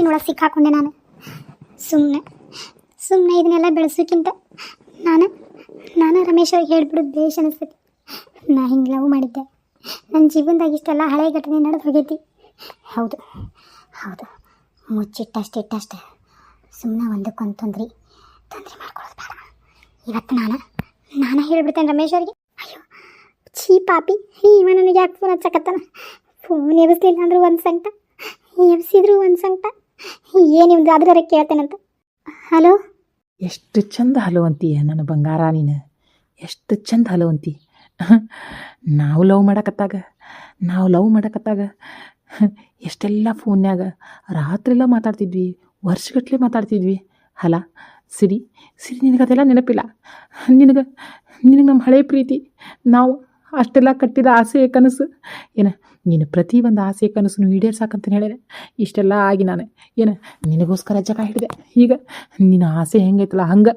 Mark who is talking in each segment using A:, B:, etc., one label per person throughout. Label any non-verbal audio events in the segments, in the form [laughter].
A: ಮಾತಿನೊಳಗೆ ಸಿಕ್ಕಾಕೊಂಡೆ ನಾನು. ಸುಮ್ಮನೆ ಸುಮ್ಮನೆ ಇದನ್ನೆಲ್ಲ ಬೆಳೆಸೋಕ್ಕಿಂತ ನಾನು ನಾನು ರಮೇಶ್ ಅವ್ರಿಗೆ ಹೇಳ್ಬಿಡೋದು ಬೇಷ್ ಅನಿಸ್ತೈತಿ ನಾ ಹಿಂಗೆ ಲವ್ ಮಾಡಿದ್ದೆ. ನನ್ನ ಜೀವನದಾಗ ಇಷ್ಟೆಲ್ಲ ಹಳೆ ಘಟನೆ ನಡೆದು ಹೋಗೈತಿ. ಹೌದು ಹೌದು. ಮುಚ್ಚಿಟ್ಟಷ್ಟಿಟ್ಟಷ್ಟೆ ಸುಮ್ಮನೆ ಒಂದಕ್ಕೊಂದು ತೊಂದ್ರೆ, ತೊಂದರೆ ಮಾಡ್ಕೊಳ್ಳೋದು ಬೇಡ. ಇವತ್ತು ನಾನು ನಾನು ಹೇಳ್ಬಿಡ್ತೇನೆ ರಮೇಶ್ ಅವ್ರಿಗೆ. ಅಯ್ಯೋ, ಛೀ ಪಾಪಿ ಇವ ನನಗೆ ಯಾಕೆ ಫೋನ್ ಹಚ್ಚಕತ್ತಲ್ಲ ಫೋನ್ ಎಬ್ಸ್ಲಿಲ್ಲ ಅಂದ್ರೆ ಒಂದು ಸಂಕಟ, ಎಬ್ಸಿದ್ರು ಒಂದು ಸಂಕಟ. ಏನು ಅದ್ರ ಕೇಳ್ತೇನಂತ. ಹಲೋ?
B: ಎಷ್ಟು ಚಂದ ಹಲವಂತೀಯ ನನ್ನ ಬಂಗಾರ ನೀನು. ಎಷ್ಟು ಚಂದ ಹಲವಂತಿ ನಾವು ಲವ್ ಮಾಡಕತ್ತಾಗ, ನಾವು ಲವ್ ಮಾಡಕತ್ತಾಗ, ಎಷ್ಟೆಲ್ಲ ಫೋನ್ಯಾಗ ರಾತ್ರೆಲ್ಲ ಮಾತಾಡ್ತಿದ್ವಿ, ವರ್ಷಗಟ್ಲೆ ಮಾತಾಡ್ತಿದ್ವಿ. ಹಲ, ಸಿರಿ ಸಿರಿ, ನಿನಗೆ ಅದೆಲ್ಲ ನೆನಪಿಲ್ಲ. ನಿನಗೆ ನಿನಗೆ ನಮ್ಮ ಹಳೆ ಪ್ರೀತಿ. ನಾವು ಅಷ್ಟೆಲ್ಲ ಕಟ್ಟಿದ ಆಸೆ, ಕನಸು. ಏನ ನೀನು ಒಂದು ಆಸೆ ಕನಸನ್ನು ಈಡೇರ್ಸಾಕಂತ ಹೇಳಿದೆ? ಇಷ್ಟೆಲ್ಲ ಆಗಿ ನಾನು. ಏನು? ನಿನಗೋಸ್ಕರ ಜಗ ಹಿಡಿದೆ. ಈಗ ನಿನ್ನ ಆಸೆ ಹೆಂಗೈತಲ್ಲ? ಹಂಗೆ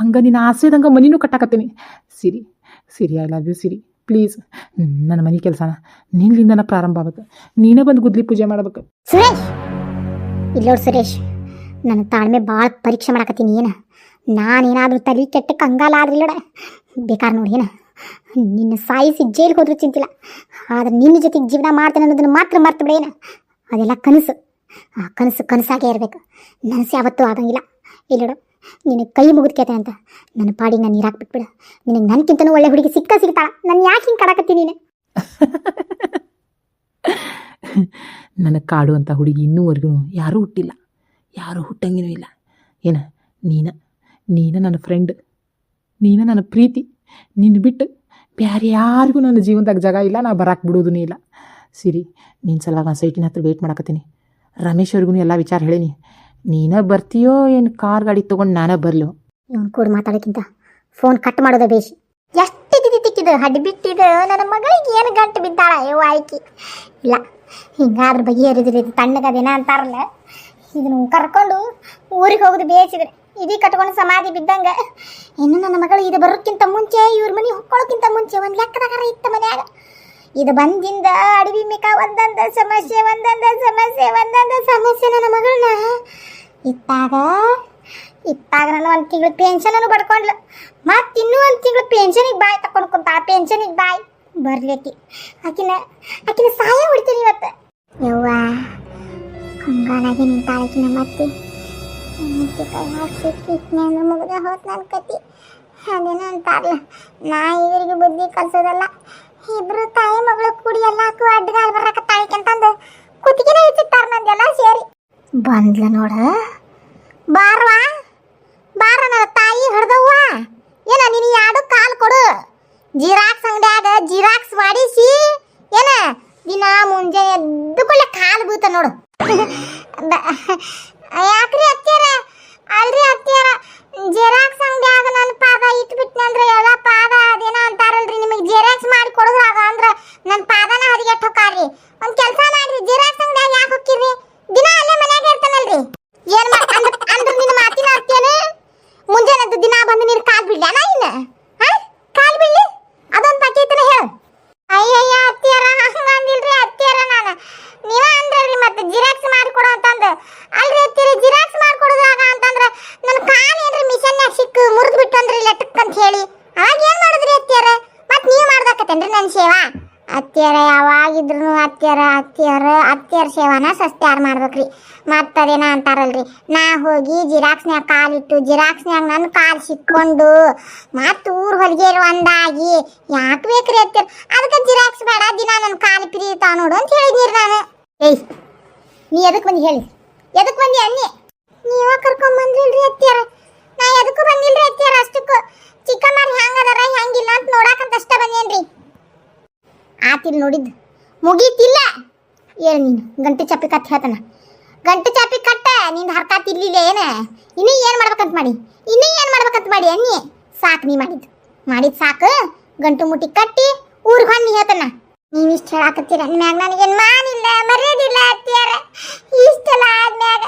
B: ಹಂಗೆ ನಿನ್ನ ಆಸೆದಂಗೆ ಮನಿನೂ ಕಟ್ಟಾಕತ್ತೀನಿ. Siri Siri I love you Siri. Please ನನ್ನ ಮನೆ ಕೆಲಸನ ನಿನ್ನಿಂದನ ಪ್ರಾರಂಭ ಆಗಬೇಕು. ನೀನೇ ಬಂದು ಗುದ್ಲಿ ಪೂಜೆ ಮಾಡ್ಬೇಕು.
A: ಸುರೇಶ್! ಇಲ್ಲೋಡು ಸುರೇಶ್, ನನ್ನ ತಾಳ್ಮೆ ಭಾಳ ಪರೀಕ್ಷೆ ಮಾಡಕತ್ತೀನಿ, ಏನ? ನಾನೇನಾದ್ರೂ ತಲೆ ಕೆಟ್ಟ ಕಂಗಾಲ ಆದ್ರಿಲ್ಲಡ ಬೇಕಾರ್ ನೋಡಿ, ಏನ? ನಿನ್ನ ಸಾಯಿಸಿ ಜೈಲಿಗೆ ಹೋದ್ರೂ ಚಿಂತಿಲ್ಲ. ಆದ್ರೆ ನಿನ್ನ ಜೊತೆಗೆ ಜೀವನ ಮಾಡ್ತೇನೆ ಅನ್ನೋದನ್ನ ಮಾತ್ರ ಮರ್ತು ಬಿಡೇನ ಅದೆಲ್ಲ ಕನಸು. ಆ ಕನಸು ಕನಸಾಗೇ ಇರಬೇಕು. ನನಸು ಯಾವತ್ತೂ ಆಗಂಗಿಲ್ಲ ಇಲ್ಲಡ ನಿನಗೆ ಕೈ ಮುಗಿದ್ಕೇತೆ ಅಂತ. ನನ್ನ ಪಾಡಿಗೆ ನಾನು ನೀರಾಕ್ ಹಾಕ್ಬಿಟ್ಬಿಡು. ನಿನಗೆ ನನಗಿಂತನೂ ಒಳ್ಳೆ ಹುಡುಗಿ ಸಿಕ್ಕ ಸಿಗ್ತಾಳ. ನಾನು ಯಾಕೆ ಹಿಂಗೆ ಕಡಕತ್ತೀನಿ ನೀನು?
B: ನನಗೆ ಕಾಡುವಂಥ ಹುಡುಗಿ ಇನ್ನೂವರೆಗೂ ಯಾರೂ ಹುಟ್ಟಿಲ್ಲ. ಯಾರೂ ಹುಟ್ಟಂಗಿನೂ ಇಲ್ಲ. ಏನ? ನೀನ? ನೀನ ನನ್ನ ಫ್ರೆಂಡ್ ನೀನ ನನ್ನ ಪ್ರೀತಿ. ನಿನ್ನ ಬಿಟ್ಟು ಬೇರೆ ಯಾರಿಗೂ ನನ್ನ ಜೀವನದಾಗ ಜಾಗ ಇಲ್ಲ, ನಾ ಬರಾಕ್ ಬಿಡೋದೂ ಇಲ್ಲ. ಸಿರಿ ನಿನ್ನ ಸಲ ನಾನು ಸೈಟಿನ ಹತ್ರ ವೇಟ್ ಮಾಡಕತ್ತೀನಿ. ರಮೇಶ್ ಅವ್ರಿಗೂ ಎಲ್ಲ ವಿಚಾರ ಹೇಳೀನಿ. ನೀನೇ ಬರ್ತೀಯೋ ಏನು ಕಾರ್ ಗಾಡಿ ತೊಗೊಂಡು ನಾನೇ ಬರಲು?
A: ಇವನು ಕೂಡ ಮಾತಾಡೋಕ್ಕಿಂತ ಫೋನ್ ಕಟ್ ಮಾಡೋದೇ ಬೇಷ್. ಎಷ್ಟು ತಿದ್ದಿ ತಿಕ್ಕಿದು ಹಡ್ಡಿ ಬಿಟ್ಟಿದ್ದು ನನ್ನ ಮಗಳಿಗೆ ಏನು ಗಂಟು ಬಿದ್ದಾಳ? ಅಯ್ಯೋ ಆಯ್ಕೆ. ಇಲ್ಲ, ಹಿಂಗಾದ್ರ ಬಗೆಹರಿದ್ರಿ ತಣ್ಣಗದೇನ ಅಂತಾರಲ್ಲ. ಇದನ್ನು ಕರ್ಕೊಂಡು ಊರಿಗೆ ಹೋಗೋದು ಬೇಯಿಸಿದ್ರೆ ಇದೀ ಕಟ್ಕೊಂಡು ಸಮಾಧಿ ಬಿದ್ದಂಗ. ಇನ್ನು ನನ್ನ ಮಗಳು ಇದು ಬರೋಕ್ಕಿಂತ ಮುಂಚೆ ಇವ್ರ ಮನೆ ಹೊಕ್ಕೊಳ್ಳೋಕ್ಕಿಂತ ಮುಂಚೆ ಒಂದು ಲೆಕ್ಕದಾಗಾರ ಇತ್ತು ಮನ್ಯಾಗ. ಇದು ಬಂದಿಂದ ಅಡವಿ ಮೇಕ ಒಂದೊಂದ ಸಮಸ್ಯೆ ಒಂದೊಂದ ಸಮಸ್ಯೆ ಒಂದೊಂದ ಸಮಸ್ಯೆ ನನ್ನ ಮಗಳನ್ನ. ಇತ್ತಾಗ ಇತ್ತಾಗ ನಾನು ಒಂದು ತಿಂಗಳು ಪೆನ್ಷನನ್ನು ಪಡ್ಕೊಂಡ್ಲು. ಮತ್ತೆ ಇನ್ನೂ ಒಂದು ತಿಂಗಳು ಪೆನ್ಷನಿಗೆ ಬಾಯ್ ತಕೊಂಡು ಕುಂತ, ಆ ಪೆನ್ಷನಿಗೆ ಬಾಯ್ ಬರ್ಲಿಕ್ಕೆ ಆಕಿನ ಆಕಿನ ಸಾಯ ಹೊಡಿತೀನಿ ಇವತ್ತು. ಯವ್ವಾ ಕಂಗಾಲಾಗಿ ನಿಂತಾಳಕಿನ ಮತ್ತೆ. ಕೈ ಹಾಕಿ ಕಿಟ್ನ್ಯಾಗ ಮುಗ್ದ ಹೋತ್ ನನ್ನ ಕತಿ ಅದೇನೋ ಅಂತಾರಲ್ಲ ನಾ ಇವರಿಗೆ ಬುದ್ಧಿ ಕಲ್ಸೋದಲ್ಲ ಇಬ್ರು ತಾಯಿ ಮಗಳು ಕೂಡಿ ಎಲ್ಲಾಕು ಅಡ್ಡಗಾಲ್ ಬರಕತ್ತಾಳಿಕಂತಂದು ಕುತ್ತಿಗೆನೇ ಹೆಚ್ಚಿತ್ತಾರ ನಂದೆಲ್ಲ ಸೇರಿ ಬಂದ್ಲ ನೋಡ ಬಾರ್ವಾ ಬಾರ ನನ್ನ ತಾಯಿ ಹಡ್ದವ್ವ ಏನ ನೀನು ಎರಡು ಕಾಲ್ ಕೊಡು ಜಿರಾಕ್ಸ್ ಅಂಗಡ್ಯಾಗ ಜಿರಾಕ್ಸ್ ಮಾಡಿಸಿ ಏನ ದಿನ ಮುಂಜಾನೆ ಎದ್ದು ಕೂಡಲೇ ಕಾಲು ಬೀಳ್ತ ನೋಡು ಬ- ಯಾಕ್ರಿ ಅತ್ಯಾರ ಅಲ್ರಿ ಅತ್ಯಾರ ಜೆರಾಕ್ಸ್ ಅಂಗಡ್ಯಾಗ ನನ್ನ ಪಾದ ಇಟ್ಬಿಟ್ನಂದ್ರ ಎಲ್ಲ ಪಾದ ಅದೇನ ಅಂತಾರಲ್ರಿ ನಿಮಗೆ ಜೆರಾಕ್ಸ್ ಮಾಡಿ ಕೊಡೋದ್ರಾಗ ಅಂದ್ರ ನನ್ನ ಪಾದನ ಹರಿಗೆಟ್ ಹೊಕ್ಕಾರ್ರಿ ಒಂದ್ ಕೆಲಸ ಮಾಡ್ರಿ ಜೆರಾಕ್ಸ್ ಅಂಗಡ್ಯಾಗ ಯಾಕೆ ಹೊಕ್ಕಿರಿ ದಿನ ಅಲ್ಲೇ ಮನ್ಯಾಗ ಇರ್ತಾನಲ್ರಿ ಏನ್ ಮಾಡ್ ಅಂದ್ರ ಅಂದ್ರ ನಿನ್ನ ಮಾತಿನ ಅರ್ಥೇನು ಮುಂಜಾನೆ ಎದ್ದು ದಿನ ಬಂದು ನೀನು ಕಾಲ್ ಬಿಡ್ಲ ನಾ ಇನ್ನ ಹಾ ಕಾಲ್ ಬಿಡ್ಲಿ ಅದೊಂದು ಪಕೀತನ ಹೇಳು ಅಯ್ಯಯ್ಯ ಅತ್ತಿಯರ ಹಂಗ ಅಂದಿಲ್ರಿ ಅತ್ತಿಯರ ನಾನು ನೀವ ಅಂದ್ರಲ್ರಿ ಮತ್ತೆ ಜಿರಾಕ್ಸ್ ಮಾಡ್ಕೊಡು ಅಂತಂದು ಅಲ್ರಿ ಅತ್ತಿಯರ ಜಿರಾಕ್ಸ್ ಮಾಡ್ಕೊಡೋದಾಗ ಅಂತಂದ್ರ ನನ್ನ ಕಾಲ್ ಏನ್ರಿ ಮಿಷನ್ಯಾಗ ಸಿಕ್ಕು ಮುರಿದು ಬಿಟ್ಟು ಅಂದ್ರಿ ಲೆಟಕ್ ಅಂತ ಹೇಳಿ ಅವಾಗ ಏನ್ ಮಾಡಿದ್ರಿ ಅತ್ತಿಯರ ಮತ್ ನೀವ್ ಮಾಡ್ದಾಕತ್ತೇನ್ರಿ ನನ್ನ ಸೇವಾ ಅತ್ತಿಯರ ಯಾವಾಗಿದ್ರು ಅತ್ತಿಯರ ಅತ್ತಿಯರ ಅತ್ತಿಯರ ಸೇವಾನ ಸಸ್ತ್ಯಾರ ಮಾಡ್ಬೇಕ್ರಿ. ಮತ್ತದೇನ ಅಂತಾರಲ್ರಿ? ನಾ ಹೋಗಿ ಜಿರಾಕ್ಸ್ನ್ಯಾಗ ಕಾಲಿಟ್ಟು, ಜಿರಾಕ್ಸ್ನ್ಯಾಗ ನನ್ನ ಕಾಲು ಸಿಕ್ಕೊಂಡು ಮತ್ತ ಊರ್ ಹೊಲಿಗೆ ಒಂದಾಗಿ ಯಾಕೆ ಬೇಕ್ರಿ ಅತ್ತಿಯರ? ಅದಕ್ಕೆ ಜಿರಾಕ್ಸ್ ಬೇಡ, ದಿನ ನನ್ನ ಕಾಲು ಪಿರಿತಾವ ನೋಡು ಅಂತ ಹೇಳಿದೀರಿ ನಾನು. ಏಯ್, ನೀ ಎದಕ್ ಬಂದು ಹೇಳಿ? ಎದಕ್ ಬಂದಿ ಅನ್ನಿ? ನೀವ ಕರ್ಕೊಂಡ್ ಬಂದ್ರಿಲ್ರಿ ಅತ್ತಿಯರ ನಾ ಎದಕ್ಕೂ ಬಂದಿಲ್ರಿ ಅತ್ತಿಯರ ಅಷ್ಟಕ್ಕೂ ಚಿಕ್ಕಮ್ಮರ್ ಹೆಂಗದಾರ ಹೆಂಗಿಲ್ಲ ಅಂತ ನೋಡಾಕಂತ ಅಷ್ಟ ಬಂದೇನ್ರಿ ಆತಿಲ್ ನೋಡಿದ್ದು ಮುಗೀತಿಲ್ಲ ಹೇಳು ನೀನು ಗಂಟೆ ಚಾಪಿ ಕಟ್ ಹೇಳ್ತಾನ. ಗಂಟೆ ಚಾಪಿ ಕಟ್ಟ ನಿನ್ ಹರ್ಕಾತ್ ಇರ್ಲಿಲ್ಲ ಏನ? ಇನ್ನೂ ಏನು ಮಾಡ್ಬೇಕಂತ ಮಾಡಿ? ಇನ್ನೂ ಏನು ಮಾಡ್ಬೇಕಂತ ಮಾಡಿ ಅನ್ನಿ? ಸಾಕು ನೀ ಮಾಡಿದ್ದು. ಮಾಡಿದ್ ಸಾಕು ಗಂಟು ಮುಟ್ಟಿ ಕಟ್ಟಿ ಊರಿಗೆ ಹೊನ್ನಿ ಹೇಳ್ತಾನ. ನೀವಿಷ್ಟು ಹೇಳಾಕತ್ತೀರ? ಮ್ಯಾಗ ನನಗೇನು ಮಾನಿಲ್ಲ ಮರ್ಯಾದಿಲ್ಲ ಅತ್ತಿಯಾರ. ಇಷ್ಟೆಲ್ಲ ಆದ್ಮ್ಯಾಗ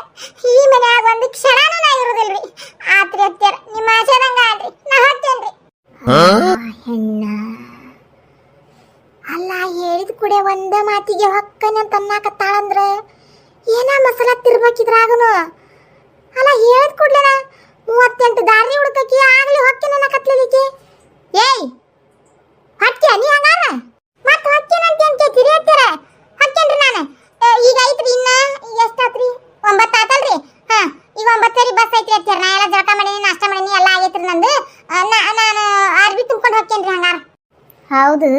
A: ಈ ಮನ್ಯಾಗ ಒಂದು ಕ್ಷಣನೂ ನಾ ಇರೋದಿಲ್ರಿ. ಆತ್ರಿ ಅತ್ತಿಯಾರ ನಿಮ್ಮ ಆಶಾದಂಗ ಆಡ್ರಿ ನಾ ಹೋಗ್ತೇನ್ರಿ. ಹೆಣ್ಣ. ಅಲ್ಲ, ಹೇಳಿದ ಕೂಡೆ ಒಂದ ಮಾತಿಗೆ ಹೊಕ್ಕನೆ ಅಂತ ಅನ್ನಕತ್ತಾಳಂದ್ರ ಏನ ಮಸಾಲ ತಿರ್ಬೇಕಿದ್ರಾಗನು ಅಲ್ಲ, ಹೇಳಿದ ಕೂಡ್ಲೇನ ಮೂವತ್ತೆಂಟು ದಾರಿ ಹುಡುಕಕ್ಕೆ ಆಗ್ಲಿ ಹೊಕ್ಕೆ ನನ್ನ ಕತ್ಲಿಕ್ಕೆ ಏಯ್! ಹೊಕ್ಕೆ ನೀ ಹಂಗಾರ? ಮತ್ ಹೊಕ್ಕೇನಂತ ಅಂತ ತಿರಿಯತ್ತೀರ ಹೊಕ್ಕೇನ್ರಿ ನಾನು. ಈಗ ಐತ್ರಿ ಇನ್ನ? ಎಷ್ಟಾತ್ರಿ? ಒಂಬತ್ತು ಆತಲ್ರಿ? ಹಾ, ಈಗ ಒಂಬತ್ತರಿ ಬಸ್ ಐತ್ರಿ ಅತ್ತೀರ ನಾ ಎಲ್ಲ ಜಳಕ ಮಾಡೀನಿ, ನಾಷ್ಟ ಮಾಡೀನಿ, ಎಲ್ಲ ಆಗೈತ್ರಿ ನಂದು. ನಾನು ಅರ್ಬಿ ತುಂಬ್ಕೊಂಡು ಹೊಕ್ಕೇನ್ರಿ ಹಂಗಾರ. ಹೌದು.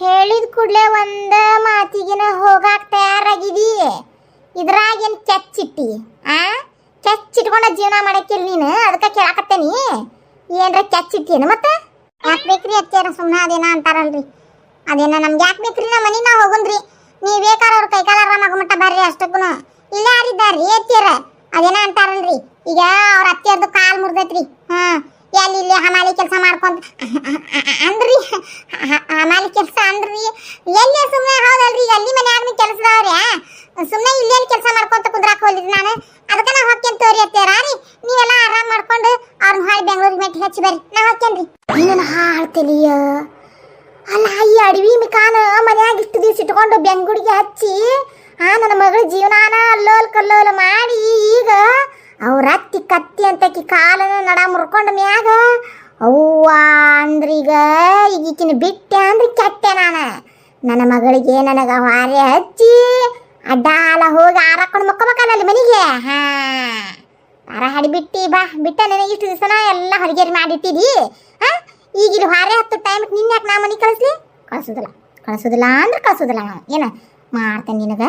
A: ಹೇಳಿದ ಕೂಡಲೇ ಒಂದ ಮಾತಿಗಿನ ಹೋಗಾಕ ತಯಾರಾಗಿದಿ. ಇದ್ರಾಗೇನು ಕೆಚ್ಚಿಟ್ಟಿ ಆ? ಕೆಚ್ಚಿಟ್ಕೊಂಡ ಜೀವನ ಮಾಡಕ್ಕಿಲ್ಲ ನೀನು? ಅದಕ್ಕೆ ಕೇಳಾಕತ್ತೇನಿ. ಏನ್ರ ಕೆಚ್ಚಿಟ್ಟೇನು ಮತ್ತೆ? ಯಾಕೆ ಬೇಕ್ರಿ ಅತ್ತೇರ ಸುಮ್ಮನೆ ಅದೇನ ಅಂತಾರಲ್ರಿ. ಅದೇನ ನಮ್ಗೆ ಯಾಕೆ ಬೇಕ್ರಿ? ನಮ್ಮ ಮನೆ ನಾವು ಹೋಗುನ್ರಿ ನೀವು ಬೇಕಾದ್ರೆ ಅವ್ರ ಕೈಕಾಲ ಆರಾಮಾಗ ಮಟ್ಟ ಬರ್ರಿ ಅಷ್ಟಕ್ಕೂ ಇಲ್ಲ ಯಾರಿದ್ದಾರ್ರಿ ಅತ್ತೇರ ಅದೇನ ಅಂತಾರಲ್ರಿ. ಈಗ ಅವ್ರ ಅತ್ತೆಯರ್ದು ಕಾಲ್ ಮುರ್ದೈತ್ರಿ. ಹಾ. ಎಲ್ಲಿ ಇಲ್ಲಿ ಹಮಾಲಿ ಕೆಲಸ ಮಾಡ್ಕೊಂತ ಅಂದ್ರಿ. ಹಮಾಲಿ ಕೆಲಸ ಅಂದ್ರಿ. ಎಲ್ಲಿ ಸುಮ್ಮನೆ ಹೌದಲ್ರಿ ಅಲ್ಲಿ ಮನ್ಯಾಗ ಕೆಲಸದವ್ರಿ ಸುಮ್ಮನೆ ಇಲ್ಲಿ ಎಲ್ಲಿ ಕೆಲಸ ಮಾಡ್ಕೊಂತ ಕುಂದ್ರಾಕ್ ಹೋಲಿದ್ರಿ ನಾನು. ಅದಕ್ಕೆ ನಾ ಹೋಗ್ತೇನೆ ತೋರಿ ಅತ್ತೇರ ರೀ? ನೀವೆಲ್ಲ ಆರಾಮ್ ಮಾಡ್ಕೊಂಡು ಅವ್ರನ್ನ ಹಾಳಿ ಬೆಂಗಳೂರಿಗೆ ಮೆಟ್ಟಿ ಹಚ್ಚಿ ಬರ್ರಿ. ನಾ ಹೋಗ್ತೇನ್ರಿ ನೀನು ಹಾಳ್ತಿಲಿಯ ಅಲ್ಲ, ಈ ಅಡವಿ ಮಿಕಾನ ಮನ್ಯಾಗ ಇಷ್ಟು ದಿವಸ ಇಟ್ಕೊಂಡು ಬೆಂಗಳೂರಿಗೆ ಹಚ್ಚಿ, ಆ, ನನ್ನ ಮಗಳ ಜೀವನಾನ ಅಲ್ಲೋಲ್ ಕಲ್ಲೋಲ್ ಮಾಡಿ, ಈಗ ಅವ್ರ ಅತ್ತಿ ಕತ್ತಿ ಅಂತಕಿ ಕಾಲನ ನಡ ಮುರ್ಕೊಂಡ ಮ್ಯಾಗ, ಅವ್ವ ಅಂದ್ರೀಗ ಈಗ ಈಕಿನ ಬಿಟ್ಟೆ ಅಂದ್ರೆ ಕೆಟ್ಟೆ ನಾನು. ನನ್ನ ಮಗಳಿಗೆ ನನಗೆ ಹೊರೆ ಹಚ್ಚಿ ಅಡ್ಡಾಲ ಹೋಗಿ ಆರಕೊಂಡು ಮಕ್ಕೋಬೇಕಲ್ಲ ಅಲ್ಲಿ ಮನೆಗೆ? ಹಾ. ಆರಾಡಿ ಹಡಿಬಿಟ್ಟಿ ಬಾ, ಬಿಟ್ಟ ನನಗೆ ಇಷ್ಟು ದಿವಸನ ಎಲ್ಲ ಹೊರಗೇರಿ ಮಾಡಿಟ್ಟಿದಿ? ಹಾ? ಈಗ ಇಲ್ಲಿ ಹೊರೆ ಹತ್ತು ಟೈಮ್ ನಿನ್ನ ಯಾಕೆ ನಾ ಮನೆ ಕಳಿಸ್ಲಿ? ಕಳಿಸೋದಿಲ್ಲ ಕಳಿಸೋದಿಲ್ಲ ಅಂದ್ರೆ ಕಳ್ಸೋದಿಲ್ಲ ನಾನು ಏನ ಮಾಡ್ತೇನೆ ನಿನಗ?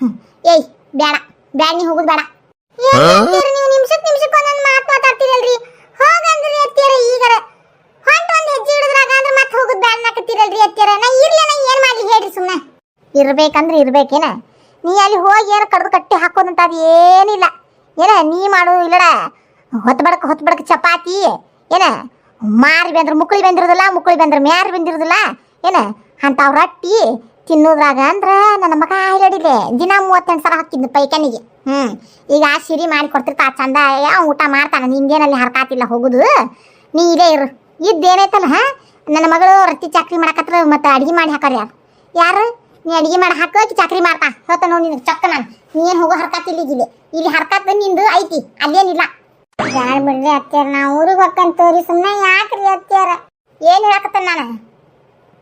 A: ಹ್ಞೂ ಏಯ್ ಬೇಡ ಬೇಡ ನೀ ಹೋಗುದು ಬೇಡ ಇರ್ಬೇಕಂದ್ರೆ ಇರ್ಬೇಕೇನ? ನೀ ಅಲ್ಲಿ ಹೋಗಿ ಏನು ಕಡ್ದು ಕಟ್ಟಿ ಹಾಕೋದಂತ ಅದು ಏನಿಲ್ಲ. ಏನ ನೀ ಮಾಡು ಇಲ್ಲಡ ಹೊತ್ತು ಬಡಕ್ ಹೊತ್ತು ಬಡಕ್ ಚಪಾತಿ ಏನ ಮಾರಿ ಬೆಂದ್ರ ಮುಕ್ಕಳಿ ಬೆಂದಿರೋದಿಲ್ಲ ಮುಕ್ಕಳಿ ಬಂದ್ರ ಮ್ಯಾರಿ ಬಂದಿರೋದಿಲ್ಲ ಏನ ಅಂತ ರೊಟ್ಟಿ ತಿನ್ನೋದ್ರಾಗ ಅಂದ್ರ ನನ್ನ ಮಗ ಹಿಡಿದೆ ದಿನ ಮೂವತ್ತೆಂಟು ಸಲ ಹಾಕಿದ್ನ ಪೈಕನಿಗೆ ಹ್ಮ್. ಈಗ ಆ ಸಿರಿ ಮಾಡಿ ಕೊಡ್ತಿರ್ತಾ ಚಂದ ಯಾವ ಊಟ ಮಾಡ್ತಾನ ನಿಂದೇನಲ್ಲಿ ಹರ್ಕಾತಿಲ್ಲ ಹೋಗುದು. ನೀ ಇದೇ ಇರು. ಇದ್ದೇನೈತಲ್ಲ ಹಾ? ನನ್ನ ಮಗಳು ರೊಟ್ಟಿ ಚಾಕ್ರಿ ಮಾಡಕತ್ರ ಮತ್ತೆ ಅಡಿಗೆ ಮಾಡಿ ಹಾಕಾರ ಯಾರು? ಯಾರು? ನೀ ಅಡಿಗೆ ಮಾಡಿ ಹಾಕಿ ಚಾಕ್ರಿ ಮಾಡ್ತಾ. ಹೇಳ್ತ ನೋಡಿ ನಿನಗೆ ಚಕ್ಕ ನಾನು. ನೀ ಏನು ಹೋಗೋ ಹರ್ಕಾತಿಲ್ಲ ಇಲ್ಲಿ ಇಲ್ಲಿ ಹರ್ಕಾತ್ ನಿಂದು ಐತಿ ಅದೇನಿಲ್ಲ ಯಾರು ಬಿಡ್ರಿ ಅತ್ಯಾರ ನಾ ಊರಿಗೆ ತೋರಿ ಸುಮ್ಮನೆ ಯಾಕ್ರಿ ಅತ್ಯಾರ ಏನು ಹೇಳಕತ್ತ ನಾನು?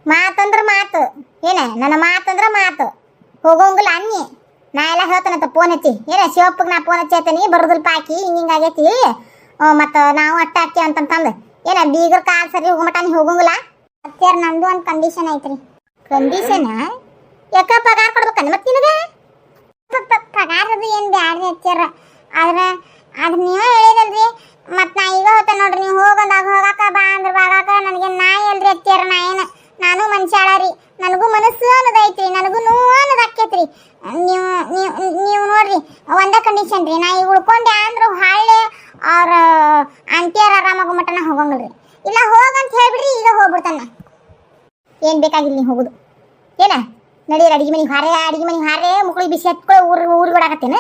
A: ಮಾತಂದ್ರೆ ಮಾತು. ಏನೇ? ನನ್ನ ಮಾತಂದ್ರೆ ಮಾತು. ಹೋಗೋಂಗಿಲ್ಲ ಅನ್ನಿ. ನಾ ಎಲ್ಲ ಹೇಳ್ತಾನಂತ ಫೋನ್ ಹಚ್ಚಿ. ಏನ ಶಿವಪ್ಪಗೆ ನಾ ಫೋನ್ ಬರೋದಿಲ್ಲ ಪಾಕಿ ಹಿಂಗೆ ಹಿಂಗೆ ಆಗೈತಿ. ಮತ್ತು ನಾವು ಅಟ್ಟ ಹಾಕಿ ಅಂತಂತಂದು. ಏನ, ಬೀಗರ್ ಕಾಲ್ ಸರಿ ಹೋಗೋ ಮಟ ನೀ ಹೋಗಂಗಿಲ್ಲ? ಅತ್ಯಾರ ನಂದು ಒಂದು ಕಂಡೀಷನ್ ಐತ್ರಿ. ಕಂಡೀಷನ್ ಯಾಕ ಪಗಾರ ಕೊಡ್ಬೇಕನ್ನ ಮತ್ತೆ ನಿನಗೆ? ಪಗಾರದು ಏನು ಬ್ಯಾಡ್ರಿ ಹಚ್ಚಾರ ಆದ್ರೆ, ಅದು ನೀವೇ ಹೇಳಿದಲ್ರಿ. ಮತ್ತೆ ಈಗ ಹೋಗ್ತೆ ನೋಡ್ರಿ ನೀವು ಹೋಗಂದಾಗ ಹೋಗಾಕ ಬಾ ಅಂದ್ರೆ ಬಾಗಾಕ ನನಗೆ ನಾ ಎಲ್ರಿ ಹಚ್ಚಾರ ನಾ ಏನು ನಾನು ಮನುಷ್ಯಾಳ ರೀ ನನಗೂ ಮನಸ್ಸು ಅನ್ನೋದೈತ್ರಿ ನನಗೂ ನೋವು ಅನ್ನೋದು ಆಕೈತ್ರಿ ನೀವು ನೀವು ನೀವು ನೋಡ್ರಿ ಒಂದೇ ಕಂಡೀಷನ್ ರೀ ನಾ ಈಗ ಉಳ್ಕೊಂಡೆ ಅಂದ್ರೆ ಹಾಳೆ ಅವ್ರ ಆಂಟಿಯರ್ ಆರಾಮಾಗೋ ಮಟ್ಟ ನಾ ಹೋಗಂಗಿಲ್ರಿ ಇಲ್ಲ ಹೋಗಂತ ಹೇಳ್ಬಿಡ್ರಿ ಈಗ ಹೋಗ್ಬಿಡ್ತಾನ ನೀವು ಹೋಗುದು. ಏನ? ನಡೀರ ಅಡಿಗೆ ಮನೆಗೆ ಹಾರೆ ಅಡಿಗೆ ಮನೆಗೆ ಹಾರೆ ಮುಕ್ಳಿಗೆ ಬಿಸಿ ಹತ್ಕೊಳ್ಳೋ ಊರು ಊರು ಕೊಡಾಕತ್ತೇನ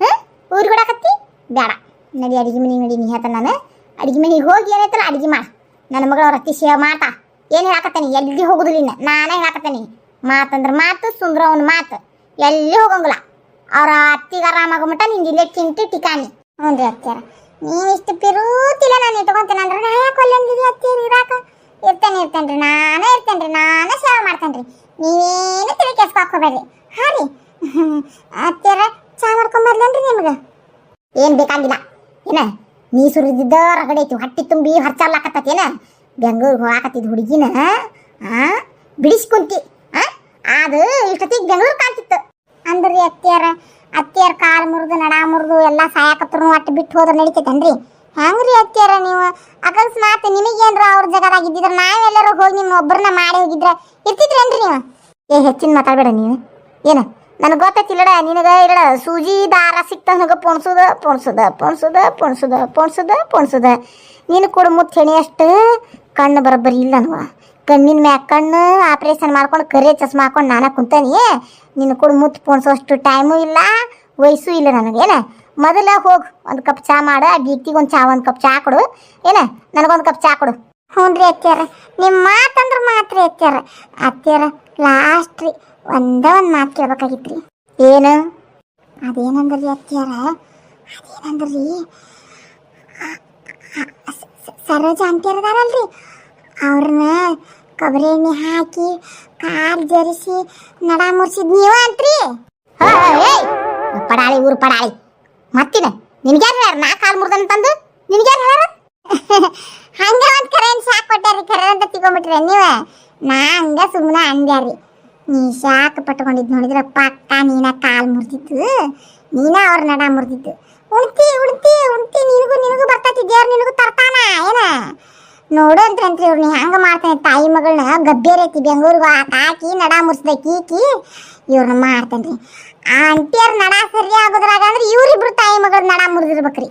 A: ಹಾಂ? ಊರು ಕೊಡಾಕತ್ತಿ ಬೇಡ ನಡಿ ಅಡಿಗೆ ಮನೆಗೆ ನಡಿ, ನೀ ನಾನು. ಅಡಿಗೆ ಮನೆಗೆ ಹೋಗಿ ಏನೈತಲ್ಲ ಅಡಿಗೆ ಮಾಡ. ನನ್ನ ಮಗಳ ಅವ್ರ ಅತ್ತಿ ಸೇವ ಮಾತಾ ಏನು ಹೇಳಾಕತ್ತೇನೆ? ಎಲ್ಲಿ ಹೋಗುದಿಲ್ಲ ಇನ್ನ. ನಾನೇ ಹೇಳಾಕತ್ತೇನಿ. ಮಾತಂದ್ರೆ ಮಾತು ಸುಂದ್ರ ಅವನ ಮಾತು. ಎಲ್ಲಿ ಹೋಗಂಗಿಲ್ಲ. ಅವ್ರ ಅತ್ತಿಗೆ ಆರಾಮಾಗೋ ಮಟ್ಟ ನಿಂಗೆ ಇಲ್ಲೇ ಚಿಂಟಿ ಟಿಕಾಣಿ. ಹ್ಞೂ ರೀ ಅತ್ಯಾರ ನೀನು ಇಷ್ಟು ಪಿರೂತಿಲ್ಲ ನಾನು ಇಟ್ಕೊಂತೇನೆ ಅಂದ್ರೆ ನಾ ಯಾಕೆ ಒಲ್ಲೆಂದಿರಿ ಅತ್ತೀರಿ ಇರಾಕ? ಇರ್ತೇನೆ ಇರ್ತೇನೆ ರೀ ನಾನೇ ಇರ್ತೇನೆ ರೀ ನಾನೇ ಸೇವೆ ಮಾಡ್ತೇನೆ ರೀ ನೀವೇನು ತಲೆ ಕೆಸ್ಕೊಬೇಡ್ರಿ ಹಾ ರೀ. [laughs] ಚಾ ಚಾ ಮಾಡ್ಕೊಂಬರ್ಲೇನ್ರಿ ನಿಮ್ಗೆ? ಏನು ಬೇಕಾಗಿಲ್ಲ. ಏನ ನೀ ಸುರಿದಿದ್ದ ರಗಡೆ ಐತಿ, ಹೊಟ್ಟಿ ತುಂಬಿ ಹರ್ಚಾಡ್ಲಾಕತ್ತೇನ ಬೆಂಗಳೂರಿಗೆ ಹೋಗಾಕತ್ತಿದ್ ಹುಡುಗಿನ, ಆ? ಬಿಡಿಸ್ಕೊಂತಿ ಆ? ಅದು ಇಷ್ಟೊತ್ತಿಗೆ ಬೆಂಗಳೂರು ಕಾಣ್ತಿತ್ತು. ಅಂದ್ರಿ ಅತ್ತಿಯರ ಅತ್ತಿಯರ ಕಾಲು ಮುರಿದು, ನಡ ಮುರಿದು, ಎಲ್ಲ ಸಾಯಕತ್ರು ಅಟ್ಟು ಬಿಟ್ಟು ಹೋದ್ರೆ ನಡೀತೈತೇನ್ರಿ? ಹೆಂಗ್ರಿ ಅತ್ತಿಯರ ನೀವು? ಅಕಸ್ಮಾತ್ ನಿಮಗೇನ್ರ ಅವ್ರ ಜಗದಾಗ ಇದ್ದಿದ್ರ ನಾವೆಲ್ಲರೂ ಹೋಗಿ ನಿಮ್ಮ ಒಬ್ಬರನ್ನ ಮಾಡಿ ಹೋಗಿದ್ರ ಇರ್ತಿದ್ರೇನ್ರಿ ನೀವು? ಏ, ಹೆಚ್ಚಿನ ಮಾತಾಡಬೇಡ ನೀವು ಏನು? ನನಗೆ ಗೊತ್ತೈತಿಲ್ಲಡ ನಿನಗೆ ಇರಡ ಸೂಜಿ ದಾರ ಸಿಕ್ತ ನನಗೆ ಪೊಣ್ಸುದ ಪೊಣ್ಸುದ ಪೊಣ್ಸುದ ಪೊಣ್ಸುದ ಪೊಣ್ಸುದ ಪೊಣ್ಸುದ. ನೀನು ಕೂಡ ಮುತ್ತು ಹೆಣಿಯಷ್ಟು ಕಣ್ಣು ಬರೋಬ್ಬರಿ ಇಲ್ಲ ಕಣ್ಣಿನ ಮ್ಯಾಗ ಕಣ್ಣು ಆಪ್ರೇಷನ್ ಮಾಡ್ಕೊಂಡು ಕರೆ ಚಸ್ಮಾ ಹಾಕೊಂಡು ನಾನು ಕುಂತಾನಿ. ನಿನ್ನ ಕೂಡ ಮುತ್ತು ಪೊಣ್ಸೋಷ್ಟು ಟೈಮು ಇಲ್ಲ, ವಯಸ್ಸು ಇಲ್ಲ ನನಗೇನ ಮೊದಲ ಹೋಗು ಒಂದು ಕಪ್ ಚಾ ಮಾಡು ಆ ಬೀಗ್ತಿಗೆ ಒಂದು ಚಾ ಒಂದು ಕಪ್ ಚಾ ಕೊಡು. ಏನ? ನನಗೊಂದು ಕಪ್ ಚಾ ಕೊಡು. ಹ್ಞೂ ರೀ ಅತ್ಯಾರ ನಿಮ್ಮ ಮಾತಂದ್ರೆ ಮಾತ್ರ ಅತ್ಯಾರ ಅತ್ಯಾರ ಲಾಸ್ಟ್ ರೀ ಒಂದೇ ಒಂದು ಮಾತು ಕೇಳ್ಬೇಕಾಗಿತ್ತು ರೀ ಏನು? ಅದೇನಂದ್ರಿ ಅತ್ಯಾರ ಅದೇನಂದ್ರಿ? ಸರೋಜ ಅಂತಿರ್ದಾರಲ್ರಿ ಅವ್ರನ್ನ ಕೊಬ್ಬರಿ ಎಣ್ಣೆ ಹಾಕಿ ಕಾರ್ ಜರಿಸಿ ನಡ ಮುರ್ಸಿದ್ ನೀವ ಅಂತ್ರಿ. ಪಡಾಳಿ ಊರು ಪಡಾಳಿ ಮತ್ತಿನ ನಿನ್ಗ್ಯಾರು ಹೇಳ್ಯಾರ ನಾ ಕಾಲ್ ಮುರ್ದಂತಂದು ನಿನ್ಗ್ಯಾರು ಹೇಳ್ಯಾರ? [laughs] ಹಂಗ ಒಂದ್ ಕರೆಂಟ್ ಶಾಕ್ ಕೊಟ್ಟಾರಿ, ಕರೆ ಅಂತ ತಿಗೊಂಬಿಟ್ರಿ ನೀವ? ನಾ ಹಂಗ ಸುಮ್ಮನೆ ಅಂದ್ಯಾರಿ. ನೀ ಶಾಕ್ ಪಟ್ಕೊಂಡಿದ್ ನೋಡಿದ್ರೆ ಪಕ್ಕ ನೀನ ಕಾಲ್ ಮುರ್ದಿತ್ತು. ನೀನ ಅವ್ರ ನಡ ಮುರ್ದಿತ್ತು. ಉಣ್ತಿ ಉಣ್ತಿ ಉಣ್ತಿ, ನಿನಗೂ ನಿನಗೂ ಬರ್ತೈತಿ ದೇವ್ರ ನಿನಗೂ ತರ್ತಾನ? ಏನ? ನೋಡು ಅಂತ್ರಿ ಇವ್ರು ನೀ ಹಂಗ ಮಾಡ್ತಾನೆ ತಾಯಿ ಮಗಳನ್ನ ಗಬ್ಬೇರೈತಿ ಬೆಂಗಳೂರಿಗೆ ಹಾಕಿ ನಡ ಮುರ್ಸ್ದ ಕೀಕಿ ಇವ್ರನ್ನ ಮಾಡ್ತೇನ್ರಿ. ಆ ಅಂಟಿಯರ್ ನಡ ಸರಿ ಆಗೋದ್ರಾಗ ಅಂದ್ರೆ ಇವ್ರಿಬ್ರು ತಾಯಿ ಮಗಳ ನಡ ಮುರಿದಿರ್ಬೇಕ್ರಿ.